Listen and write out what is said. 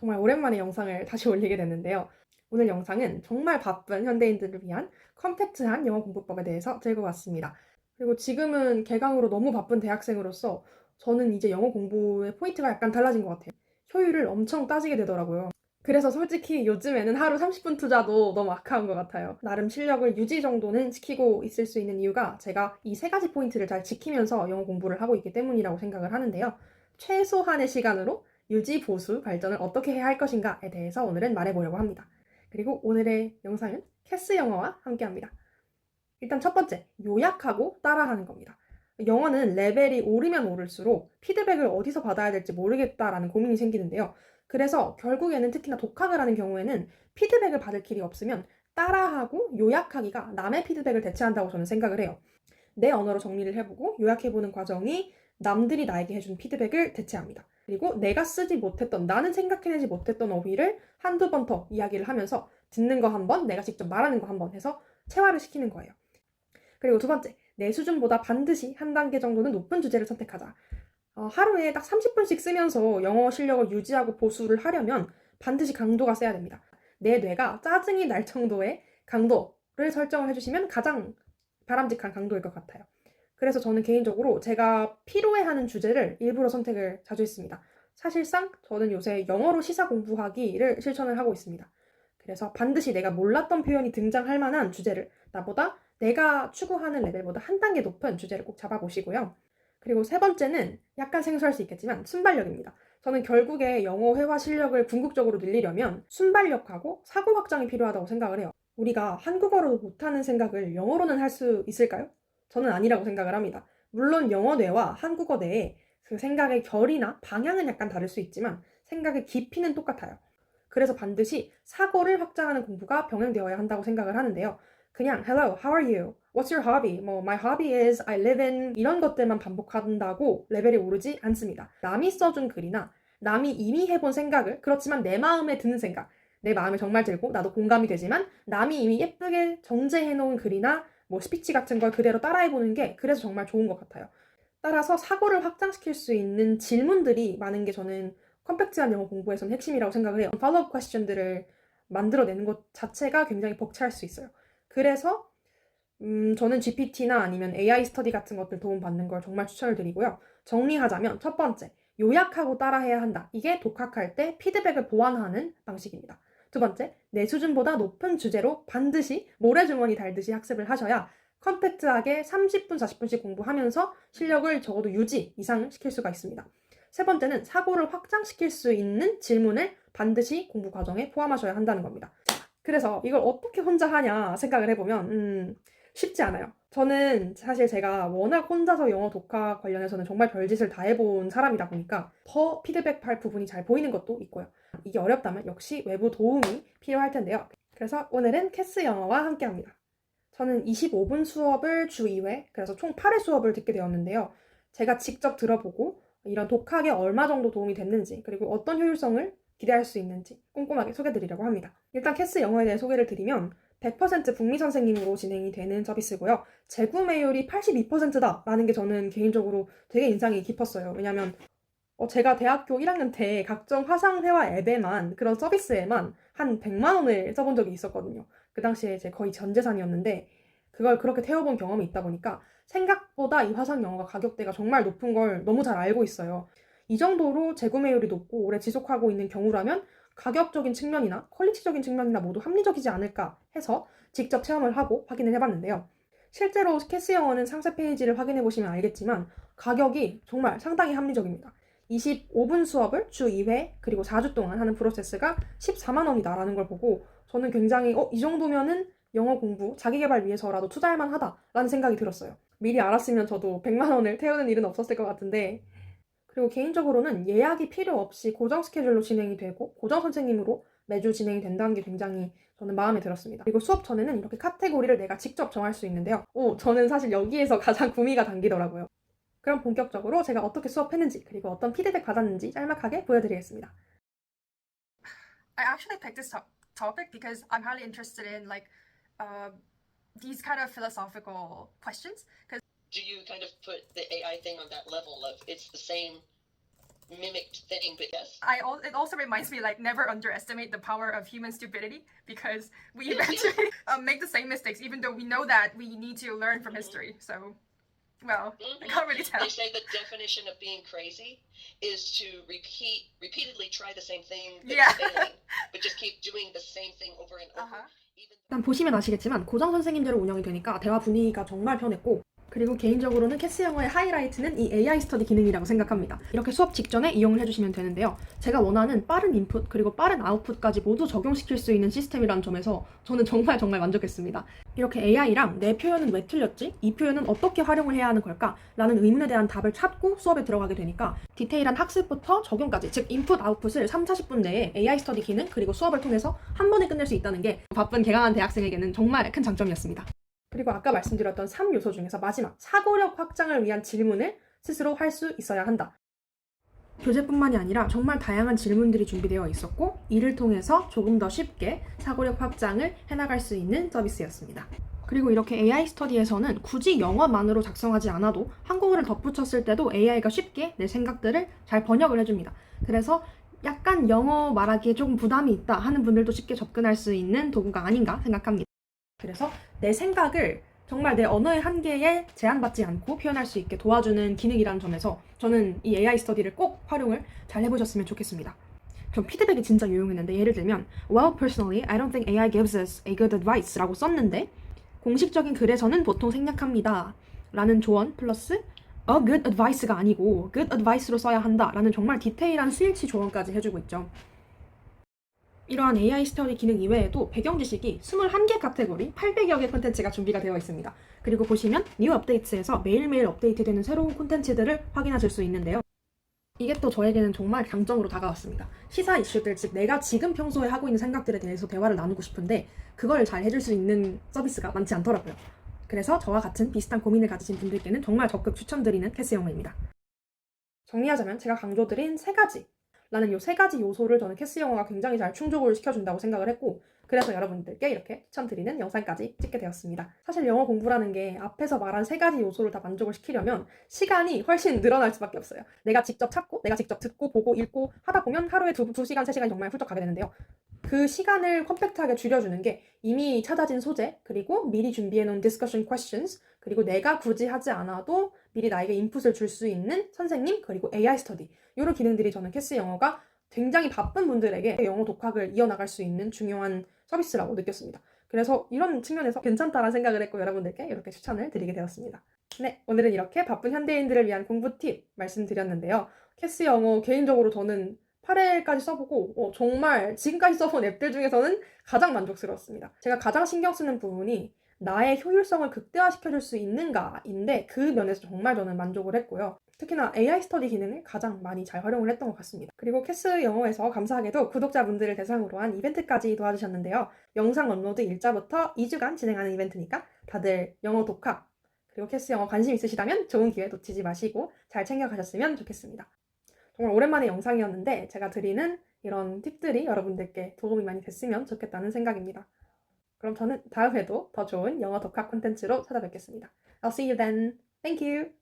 정말 오랜만에 영상을 다시 올리게 됐는데요. 오늘 영상은 정말 바쁜 현대인들을 위한 컴팩트한 영어 공부법에 대해서 들고 왔습니다. 그리고 지금은 개강으로 너무 바쁜 대학생으로서 저는 이제 영어 공부의 포인트가 약간 달라진 것 같아요. 효율을 엄청 따지게 되더라고요. 그래서 솔직히 요즘에는 하루 30분 투자도 너무 아까운 것 같아요. 나름 실력을 유지 정도는 지키고 있을 수 있는 이유가 제가 이 세 가지 포인트를 잘 지키면서 영어 공부를 하고 있기 때문이라고 생각을 하는데요. 최소한의 시간으로 유지, 보수, 발전을 어떻게 해야 할 것인가에 대해서 오늘은 말해보려고 합니다. 그리고 오늘의 영상은 캐스 영어와 함께 합니다. 일단 첫 번째, 요약하고 따라하는 겁니다. 영어는 레벨이 오르면 오를수록 피드백을 어디서 받아야 될지 모르겠다라는 고민이 생기는데요. 그래서 결국에는 특히나 독학을 하는 경우에는 피드백을 받을 길이 없으면 따라하고 요약하기가 남의 피드백을 대체한다고 저는 생각을 해요. 내 언어로 정리를 해보고 요약해보는 과정이 남들이 나에게 해준 피드백을 대체합니다. 그리고 내가 쓰지 못했던, 나는 생각해내지 못했던 어휘를 한두 번 더 이야기를 하면서 듣는 거 한 번, 내가 직접 말하는 거 한 번 해서 체화를 시키는 거예요. 그리고 두 번째, 내 수준보다 반드시 한 단계 정도는 높은 주제를 선택하자. 어, 하루에 딱 30분씩 쓰면서 영어 실력을 유지하고 보수를 하려면 반드시 강도가 세야 됩니다. 내 뇌가 짜증이 날 정도의 강도를 설정을 해주시면 가장 바람직한 강도일 것 같아요. 그래서 저는 개인적으로 제가 피로해하는 주제를 일부러 선택을 자주 했습니다. 사실상 저는 요새 영어로 시사 공부하기를 실천을 하고 있습니다. 그래서 반드시 내가 몰랐던 표현이 등장할 만한 주제를 나보다 내가 추구하는 레벨보다 한 단계 높은 주제를 꼭 잡아보시고요. 그리고 세 번째는 약간 생소할 수 있겠지만 순발력입니다. 저는 결국에 영어 회화 실력을 궁극적으로 늘리려면 순발력하고 사고 확장이 필요하다고 생각을 해요. 우리가 한국어로 못하는 생각을 영어로는 할 수 있을까요? 저는 아니라고 생각을 합니다. 물론 영어 뇌와 한국어 뇌의 그 생각의 결이나 방향은 약간 다를 수 있지만 생각의 깊이는 똑같아요. 그래서 반드시 사고를 확장하는 공부가 병행되어야 한다고 생각을 하는데요. 그냥 hello, how are you? What's your hobby? 뭐 my hobby is I live in 이런 것들만 반복한다고 레벨이 오르지 않습니다. 남이 써준 글이나 남이 이미 해본 생각을 그렇지만 내 마음에 드는 생각 내 마음에 정말 들고 나도 공감이 되지만 남이 이미 예쁘게 정제해 놓은 글이나 뭐 스피치 같은 걸 그대로 따라해 보는 게 그래서 정말 좋은 것 같아요. 따라서 사고를 확장시킬 수 있는 질문들이 많은 게 저는 컴팩트한 영어 공부에서는 핵심이라고 생각을 해요. 팔로우 퀘스천들을 만들어내는 것 자체가 굉장히 벅찰 수 있어요. 그래서 음, 저는 GPT나 아니면 AI 스터디 같은 것들 도움 받는 걸 정말 추천을 드리고요. 정리하자면 첫 번째, 요약하고 따라해야 한다. 이게 독학할 때 피드백을 보완하는 방식입니다. 두 번째, 내 수준보다 높은 주제로 반드시 모래주머니 달듯이 학습을 하셔야 컴팩트하게 30분, 40분씩 공부하면서 실력을 적어도 유지 이상 시킬 수가 있습니다. 세 번째는 사고를 확장시킬 수 있는 질문을 반드시 공부 과정에 포함하셔야 한다는 겁니다. 그래서 이걸 어떻게 혼자 하냐 생각을 해보면, 음, 쉽지 않아요. 저는 사실 제가 워낙 혼자서 영어 독학 관련해서는 정말 별짓을 다 해본 사람이다 보니까 더 피드백할 부분이 잘 보이는 것도 있고요. 이게 어렵다면 역시 외부 도움이 필요할 텐데요. 그래서 오늘은 캐스 영어와 함께 합니다. 저는 25분 수업을 주 2회, 그래서 총 8회 수업을 듣게 되었는데요. 제가 직접 들어보고 이런 독학에 얼마 정도 도움이 됐는지, 그리고 어떤 효율성을 기대할 수 있는지 꼼꼼하게 소개드리려고 합니다. 일단 캐스 영어에 대해 소개를 드리면 100% 북미 선생님으로 진행이 되는 서비스고요. 재구매율이 82%다 라는 게 저는 개인적으로 되게 인상이 깊었어요. 왜냐면 어, 제가 대학교 1학년 때 각종 화상회화 앱에만 그런 서비스에만 한 100만 원을 써본 적이 있었거든요. 그 당시에 제 거의 전 재산이었는데 그걸 그렇게 태워본 경험이 있다 보니까 생각보다 이 화상 영어가 가격대가 정말 높은 걸 너무 잘 알고 있어요. 이 정도로 재구매율이 높고 오래 지속하고 있는 경우라면 가격적인 측면이나 퀄리티적인 측면이나 모두 합리적이지 않을까 해서 직접 체험을 하고 확인을 해봤는데요. 실제로 캐스 영어는 상세 페이지를 확인해 보시면 알겠지만 가격이 정말 상당히 합리적입니다. 25분 수업을 주 2회 그리고 4주 동안 하는 프로세스가 14만 원이다라는 걸 보고 저는 굉장히 어, 이 정도면은 영어 공부 자기 개발 위해서라도 투자할 만하다라는 생각이 들었어요. 미리 알았으면 저도 100만 원을 태우는 일은 없었을 것 같은데 그리고 개인적으로는 예약이 필요 없이 고정 스케줄로 진행이 되고 고정 선생님으로 매주 진행이 된다는 게 굉장히 저는 마음에 들었습니다. 그리고 수업 전에는 이렇게 카테고리를 내가 직접 정할 수 있는데요. 오, 저는 사실 여기에서 가장 구미가 당기더라고요. 그럼 본격적으로 제가 어떻게 수업했는지 그리고 어떤 피드백 받았는지 짤막하게 보여드리겠습니다. I actually picked this to- topic because I'm highly interested in like uh, these kind of philosophical questions. Because do you kind of put the AI thing on that level of it's the same mimicked thing, but yes. I al- it also reminds me like never underestimate the power of human stupidity because we eventually um, make the same mistakes even though we know that we need to learn from history. So, well, I Mhm. can't really tell. They say the definition of being crazy is to repeat repeatedly try the same thing, but Yeah. failing, but just keep doing the same thing over and over. Uh-huh. Even 일단 보시면 아시겠지만 고정 선생님대로 운영이 되니까 대화 분위기가 정말 편했고 그리고 개인적으로는 캐스 영어의 하이라이트는 이 AI 스터디 기능이라고 생각합니다. 이렇게 수업 직전에 이용을 해주시면 되는데요. 제가 원하는 빠른 인풋 그리고 빠른 아웃풋까지 모두 적용시킬 수 있는 시스템이라는 점에서 저는 정말 정말 만족했습니다. 이렇게 AI랑 내 표현은 왜 틀렸지? 이 표현은 어떻게 활용을 해야 하는 걸까? 라는 의문에 대한 답을 찾고 수업에 들어가게 되니까 디테일한 학습부터 적용까지 즉 인풋 아웃풋을 3, 40분 내에 AI 스터디 기능 그리고 수업을 통해서 한 번에 끝낼 수 있다는 게 바쁜 개강한 대학생에게는 정말 큰 장점이었습니다. 그리고 아까 말씀드렸던 3요소 중에서 마지막 사고력 확장을 위한 질문을 스스로 할 수 있어야 한다. 교재뿐만이 아니라 정말 다양한 질문들이 준비되어 있었고 이를 통해서 조금 더 쉽게 사고력 확장을 해나갈 수 있는 서비스였습니다. 그리고 이렇게 AI 스터디에서는 굳이 영어만으로 작성하지 않아도 한국어를 덧붙였을 때도 AI가 쉽게 내 생각들을 잘 번역을 해줍니다. 그래서 약간 영어 말하기에 조금 부담이 있다 하는 분들도 쉽게 접근할 수 있는 도구가 아닌가 생각합니다. 그래서 내 생각을 정말 내 언어의 한계에 제한받지 않고 표현할 수 있게 도와주는 기능이라는 점에서 저는 이 AI 스터디를 꼭 활용을 잘 해보셨으면 좋겠습니다. 전 피드백이 진짜 유용했는데 예를 들면 Well, personally, I don't think AI gives us a good advice 라고 썼는데 공식적인 글에서는 보통 생략합니다 라는 조언 플러스 a good advice가 아니고 good advice로 써야 한다 라는 정말 디테일한 스위치 조언까지 해주고 있죠. 이러한 AI 스터디 기능 이외에도 배경 지식이 21개 카테고리 800여 개 콘텐츠가 준비가 되어 있습니다. 그리고 보시면 뉴 업데이트에서 매일매일 업데이트되는 새로운 콘텐츠들을 확인하실 수 있는데요. 이게 또 저에게는 정말 강점으로 다가왔습니다. 시사 이슈들, 즉 내가 지금 평소에 하고 있는 생각들에 대해서 대화를 나누고 싶은데 그걸 잘 해줄 수 있는 서비스가 많지 않더라고요. 그래서 저와 같은 비슷한 고민을 가지신 분들께는 정말 적극 추천드리는 캐스 영어입니다. 정리하자면 제가 강조드린 세 가지 라는 요세 가지 요소를 저는 캐스 영어가 굉장히 잘 충족을 시켜준다고 생각을 했고 그래서 여러분들께 이렇게 추천드리는 영상까지 찍게 되었습니다. 사실 영어 공부라는 게 앞에서 말한 세 가지 요소를 다 만족을 시키려면 시간이 훨씬 늘어날 수밖에 없어요. 내가 직접 찾고 내가 직접 듣고 보고 읽고 하다 보면 하루에 두, 두 시간, 세 시간이 정말 훌쩍 가게 되는데요. 그 시간을 컴팩트하게 줄여주는 게 이미 찾아진 소재 그리고 미리 준비해놓은 discussion questions 그리고 내가 굳이 하지 않아도 미리 나에게 인풋을 줄 수 있는 선생님 그리고 AI 스터디 이런 기능들이 저는 캐스 영어가 굉장히 바쁜 분들에게 영어 독학을 이어나갈 수 있는 중요한 서비스라고 느꼈습니다. 그래서 이런 측면에서 괜찮다라는 생각을 했고 여러분들께 이렇게 추천을 드리게 되었습니다. 네, 오늘은 이렇게 바쁜 현대인들을 위한 공부 팁 말씀드렸는데요. 캐스 영어 개인적으로 저는 8회까지 써보고 어, 정말 지금까지 써본 앱들 중에서는 가장 만족스러웠습니다. 제가 가장 신경 쓰는 부분이 나의 효율성을 극대화시켜줄 수 있는가인데 그 면에서 정말 저는 만족을 했고요. 특히나 AI 스터디 기능을 가장 많이 잘 활용을 했던 것 같습니다. 그리고 캐스 영어에서 감사하게도 구독자분들을 대상으로 한 이벤트까지 도와주셨는데요. 영상 업로드 일자부터 2주간 진행하는 이벤트니까 다들 영어 독학 그리고 캐스 영어 관심 있으시다면 좋은 기회 놓치지 마시고 잘 챙겨가셨으면 좋겠습니다. 정말 오랜만에 영상이었는데 제가 드리는 이런 팁들이 여러분들께 도움이 많이 됐으면 좋겠다는 생각입니다. 그럼 저는 다음에도 더 좋은 영어 독학 콘텐츠로 찾아뵙겠습니다. I'll see you then. Thank you.